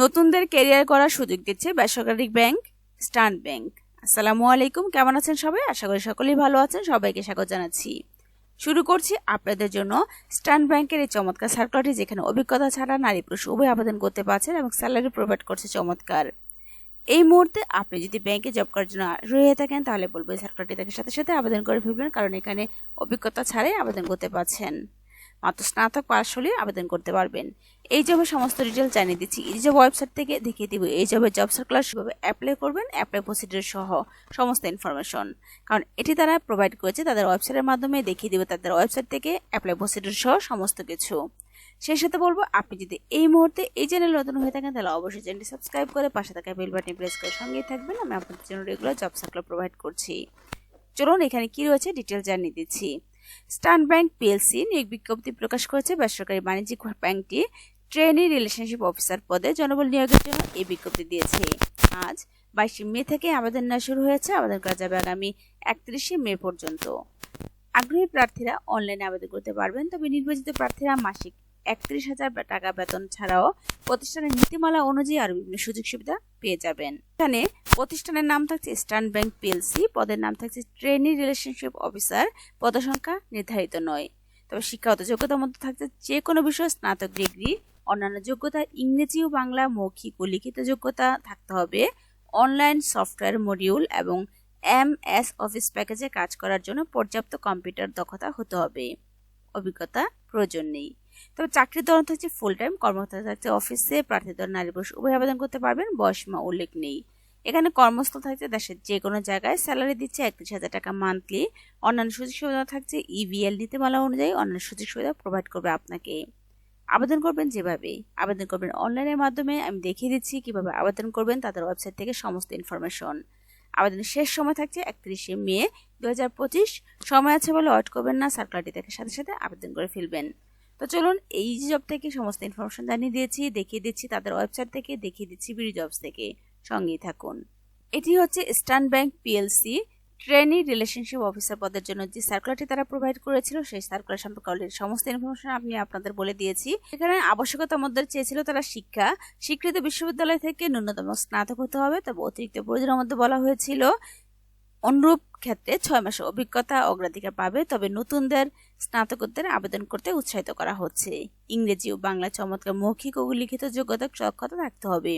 নতুনদের কেরিয়ার করার সুযোগ দিচ্ছে বেসরকারি ব্যাংক স্টান ব্যাংক। আসসালামু আলাইকুম, কেমন আছেন সবাই? আশা করি সকলেই ভালো আছেন। সবাইকে স্বাগত জানাচ্ছি। শুরু করছি আপনাদের জন্য স্টান ব্যাংকের এই চমৎকার সার্কুলারটি যেখানে অভিজ্ঞতা ছাড়া নারী পুরুষ উভয় আবেদন করতে পারছেন এবং স্যালারি প্রোভাইড করছে চমৎকার। এই মুহূর্তে আপনি যদি ব্যাংকে জব করার জন্য রয়ে থাকেন, তাহলে বলব এই সার্কুলারটি দেখে সাথে সাথে আবেদন করে ফেলবেন, কারণ এখানে অভিজ্ঞতা ছাড়াই আবেদন করতে পারছেন। মাত্র স্নাতক পাশ হলে আবেদন করতে পারবেন। এই জবের সমস্ত ডিটেল জানিয়ে দিচ্ছি। এই জব ওয়েবসাইট থেকে দেখিয়ে দিব। এই জবের জব সার্কুলার সেভাবে অ্যাপ্লাই করবেন অ্যাপ্লাই প্রসিডিউর সহ সমস্ত ইনফরমেশন কারণ এটি তারা প্রোভাইড করেছে তাদের ওয়েবসাইটের মাধ্যমে, দেখিয়ে দিবে তাদের ওয়েবসাইট থেকে অ্যাপ্লাই প্রসিডিউর সহ সমস্ত কিছু। সেই সাথে বলব, আপনি যদি এই মুহূর্তে এই চ্যানেল নতুন হয়ে থাকেন, তাহলে অবশ্যই চ্যানেলটি সাবস্ক্রাইব করে পাশে থাকা বেল বাটন প্রেস করে সঙ্গেই থাকবেন। আমি আপনাদের জন্য রেগুলার জব সার্কুলার প্রোভাইড করছি। চলুন এখানে কি রয়েছে ডিটেল জানিয়ে দিচ্ছি। স্টান ব্যাংক পিএলসি নিয়োগ বিজ্ঞপ্তি প্রকাশ করেছে বেসরকারি বাণিজ্যিক ব্যাংকটি ট্রেনি রিলেশনশিপ অফিসার পদে জনবল নিয়োগের জন্য এই বিজ্ঞপ্তি দিয়েছে। আজ বাইশে মে থেকে আবেদন নেওয়া শুরু হয়েছে। আবেদন করা যাবে আগামী একত্রিশে মে পর্যন্ত। আগ্রহী প্রার্থীরা অনলাইনে আবেদন করতে পারবেন। তবে নির্বাচিত প্রার্থীরা মাসিক একত্রিশ হাজার টাকা বেতন ছাড়াও প্রতিষ্ঠানের নীতিমালা অনুযায়ী আরও বিভিন্ন সুযোগ সুবিধা পেয়ে যাবেন। এখানে প্রতিষ্ঠানের নাম থাকছে স্টান ব্যাংক পিএলসি, পদের নাম থাকছে ট্রেনি রিলেশনশিপ অফিসার পদসংখ্যা নির্ধারিত নয়। তবে শিক্ষাগত যোগ্যতার মধ্যে থাকছে যে কোনো বিষয়ে স্নাতক ডিগ্রি, অন্যান্য যোগ্যতা ইংরেজি ও বাংলা মৌখিক ও লিখিত যোগ্যতা থাকতে হবে। অনলাইন সফটওয়্যার মডিউল এবং এম এস অফিস প্যাকেজে কাজ করার জন্য পর্যাপ্ত কম্পিউটার দক্ষতা হতে হবে। অভিজ্ঞতা প্রয়োজন নেই। তবে চাকরির ধরন থাকছে ফুল টাইম কর্মরত থাকছে অফিসে প্রার্থীদের নারী পুরুষ, উভয় আবেদন করতে পারবেন বয়সীমা উল্লেখ নেই। এখানে কর্মস্থল থাকছে দেশের যে কোনো জায়গায় স্যালারি দিচ্ছে একত্রিশ হাজার টাকা মান্থলি অন্যান্য সুযোগ সুবিধা থাকছে ইভিএল নীতিমালা অনুযায়ী অন্যান্য সুযোগ সুবিধা প্রোভাইড করবে আপনাকে। আবেদন করবেন যেভাবে, আবেদন করবেন অনলাইনের মাধ্যমে, আমি দেখিয়ে দিচ্ছি কীভাবে আবেদন করবেন, তাদের ওয়েবসাইট থেকে সমস্ত ইনফরমেশন আবেদনের শেষ সময় থাকছে একত্রিশে মে দু হাজার পঁচিশ। সময় আছে বলে ওয়েট করবেন না সার্কুলারটি দেখে সাথে সাথে আবেদন করে ফেলবেন। তো চলুন, এই জব থেকে সমস্ত ইনফরমেশন জানিয়ে দিয়েছি, দেখিয়ে দিচ্ছি তাদের ওয়েবসাইট থেকে, দেখিয়ে দিচ্ছি বিডি জবস থেকে। সঙ্গেই থাকুন। এটি হচ্ছে স্টান bank PLC trainee relationship officer পদের জন্য যে সার্কুলারটি তারা প্রোভাইড করেছিল, সেই সার্কুলার সম্পর্কে অলরেডি সমস্ত ইনফরমেশন আমি আপনাদের বলে দিয়েছি। এখানে আবশ্যকতার মধ্যে চেয়েছিল তারা শিক্ষা। স্বীকৃত বিশ্ববিদ্যালয় থেকে ন্যূনতম স্নাতক হতে হবে, তবে অতিরিক্ত প্রয়োজনের মধ্যে বলা হয়েছিল, অনুরূপ ক্ষেত্রে ছয় মাসের অভিজ্ঞতা অগ্রাধিকার পাবে, তবে নতুনদের স্নাতকোত্তরে আবেদন করতে উৎসাহিত করা হচ্ছে। ইংরেজি ও বাংলা চমৎকার মৌখিক ও লিখিত যোগ্যতা সক্ষতা থাকতে হবে।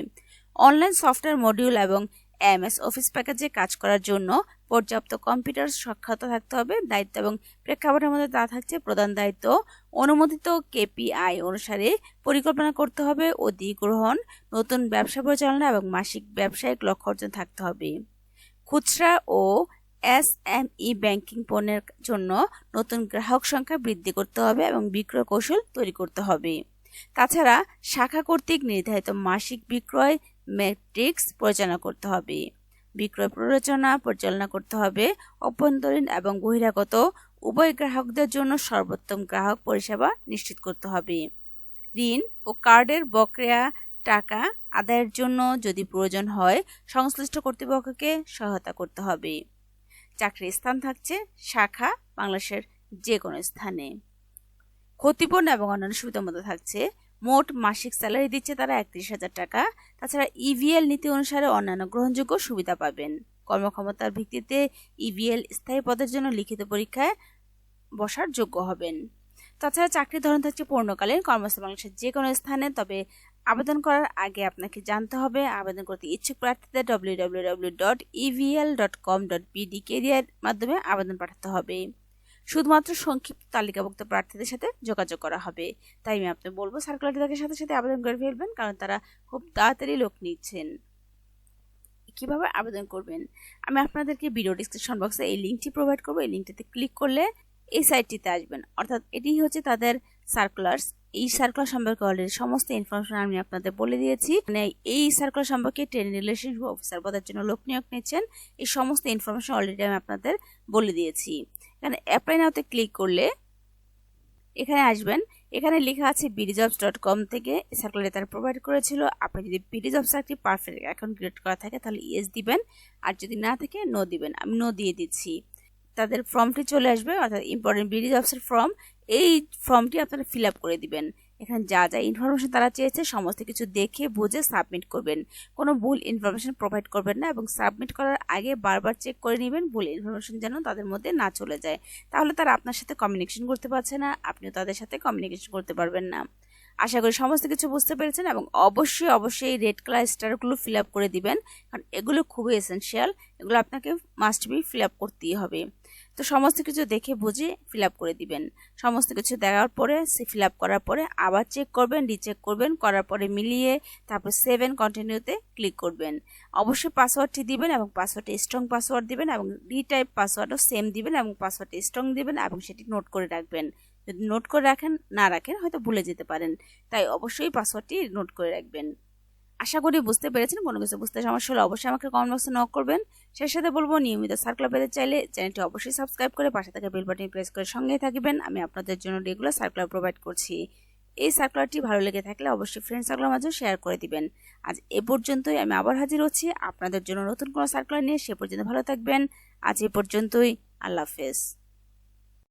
অনলাইন সফটওয়্যার মডিউল এবং এমএস অফিস প্যাকেজে কাজ করার জন্য পর্যাপ্ত কম্পিউটার সক্ষমতা থাকতে হবে। দায়িত্ব এবং প্রেক্ষাপটের মধ্যে তা থাকছে প্রধান দায়িত্ব। অনুমোদিত কেপিআই অনুসারে পরিকল্পনা করতে হবে অধিগ্রহণ নতুন ব্যবসা পরিচালনা এবং মাসিক ব্যবসায়িক লক্ষ্য অর্জন থাকতে হবে। খুচরা ও এস এম ই ব্যাংকিং পণ্যের জন্য নতুন গ্রাহক সংখ্যা বৃদ্ধি করতে হবে এবং বিক্রয় কৌশল তৈরি করতে হবে। তাছাড়া শাখা কর্তৃক নির্ধারিত মাসিক বিক্রয় ম্যাট্রিক্স পরিচালনা করতে হবে। বিক্রয় প্ররোচনা পরিচালনা করতে হবে। অভ্যন্তরীণ এবং বহিরাগত উভয় গ্রাহকদের জন্য সর্বোত্তম গ্রাহক পরিষেবা নিশ্চিত করতে হবে। ঋণ ও কার্ডের বকেয়া টাকা আদায়ের জন্য যদি প্রয়োজন হয়, সংশ্লিষ্ট কর্তৃপক্ষকে সহায়তা করতে হবে। চাকরির স্থান থাকছে শাখা বাংলাদেশের যে কোনো স্থানে। ক্ষতিপূর্ণ এবং অন্যান্য সুবিধার মধ্যে থাকছে মোট মাসিক স্যালারি দিচ্ছে তারা একত্রিশ হাজার টাকা। তাছাড়া ইভিএল নীতি অনুসারে অন্যান্য গ্রহণযোগ্য সুবিধা পাবেন। কর্মক্ষমতার ভিত্তিতে ইভিএল স্থায়ী পদের জন্য লিখিত পরীক্ষায় বসার যোগ্য হবেন। তাছাড়া চাকরির ধরন থাকছে পূর্ণকালীন। কর্মস্থল বাংলাদেশের যে কোনো স্থানে, তবে আবেদন করার আগে আপনাকে জানতে হবে, আবেদন করতে ইচ্ছুক প্রার্থীদের W W W dot EVL dot com dot BD career মাধ্যমে আবেদন পাঠাতে হবে। শুধুমাত্র সংক্ষিপ্ত তালিকাভুক্ত প্রার্থীদের সাথে যোগাযোগ করা হবে। তাই আমি আপনি বলব সার্কুলারটি তাদের সাথে সাথে আবেদন করে ফেলবেন, কারণ তারা খুব তাড়াতাড়ি লোক নিচ্ছেন। কীভাবে আবেদন করবেন? আমি আপনাদেরকে ভিডিও ডিসক্রিপশন বক্সে এই লিঙ্কটি প্রোভাইড করব। এই লিঙ্কটিতে ক্লিক করলে এই সাইটটিতে আসবেন। অর্থাৎ এটি হচ্ছে তাদের সার্কুলার্স এই সার্কুলার সম্পর্কে অলরেডি সমস্ত ইনফরমেশন আমি আপনাদের বলে দিয়েছি। মানে এই সার্কুলার সম্পর্কে ট্রেন রিলেশনশিপ অফিসার পদের জন্য লোক নিয়োগ নিচ্ছেন এই সমস্ত ইনফরমেশন অলরেডি আমি আপনাদের বলে দিয়েছি। এখানে অ্যাপ্লাই নাওতে ক্লিক করলে এখানে আসবেন। এখানে লেখা আছে বিডিজবস ডট কম থেকে সার্কুলার তারা প্রোভাইড করেছিল। আপনি যদি বিডিজবস একটি পারফেক্ট অ্যাকাউন্ট ক্রিয়েট করা থাকে, তাহলে ইয়েস দিবেন। আর যদি না থাকে নো দিবেন। আমি নো দিয়ে দিচ্ছি। তাদের ফর্মটি চলে আসবে, অর্থাৎ ইম্পর্টেন্ট বিডি জবসের ফর্ম এই ফর্মটি আপনারা ফিল আপ করে দিবেন। এখানে যা যা ইনফরমেশন তারা চেয়েছে, সমস্ত কিছু দেখে, বুঝে সাবমিট করবেন। কোনো ভুল ইনফরমেশন প্রোভাইড করবেন না এবং সাবমিট করার আগে বারবার চেক করে নেবেন, ভুল ইনফরমেশন যেন তাদের মধ্যে না চলে যায়। তাহলে তারা আপনার সাথে কমিউনিকেশন করতে পারছে না, আপনিও তাদের সাথে কমিউনিকেশন করতে পারবেন না। আশা করি সমস্ত কিছু বুঝতে পেরেছেন এবং অবশ্যই অবশ্যই রেড কালার স্টারগুলো ফিল আপ করে দিবেন। কারণ এগুলো খুবই এসেনশিয়াল এগুলো আপনাকে মাস্ট বি ফিল আপ করতেই হবে। তো সমস্ত কিছু দেখে বুঝে ফিল আপ করে দিবেন। সমস্ত কিছু দেওয়ার পরে, সে ফিল আপ করার পরে আবার চেক করবেন রিচেক করবেন, করার পরে মিলিয়ে তারপর সেভেন কন্টিনিউতে ক্লিক করবেন। অবশ্যই পাসওয়ার্ডটি দিবেন এবং পাসওয়ার্ডটি স্ট্রং পাসওয়ার্ড দিবেন এবং রিটাইপ পাসওয়ার্ডও সেম দিবেন এবং পাসওয়ার্ডটি স্ট্রং দিবেন এবং সেটি নোট করে রাখবেন। যদি নোট করে রাখেন, না রাখেন, হয়তো ভুলে যেতে পারেন। তাই অবশ্যই পাসওয়ার্ডটি নোট করে রাখবেন। আশা করি বুঝতে পেরেছেন, কোনো কিছু বুঝতে সমস্যা হলে অবশ্যই আমাকে কমেন্ট বক্সে নক করবেন। সেই সাথে বলব, নিয়মিত সার্কুলার পেতে চাইলে চ্যানেলটি অবশ্যই সাবস্ক্রাইব করে পাশে থাকা বেল বাটন প্রেস করে সঙ্গেই থাকবেন। আমি আপনাদের জন্য রেগুলার সার্কুলার প্রোভাইড করছি। এই সার্কুলারটি ভালো লেগে থাকলে অবশ্যই ফ্রেন্ড সার্কুলার মাঝে শেয়ার করে দিবেন। আজ এ পর্যন্তই, আমি আবার হাজির হচ্ছি আপনাদের জন্য নতুন কোনো সার্কুলার নিয়ে। সে পর্যন্ত ভালো থাকবেন। আজ এ পর্যন্তই, আল্লাহ হাফেজ।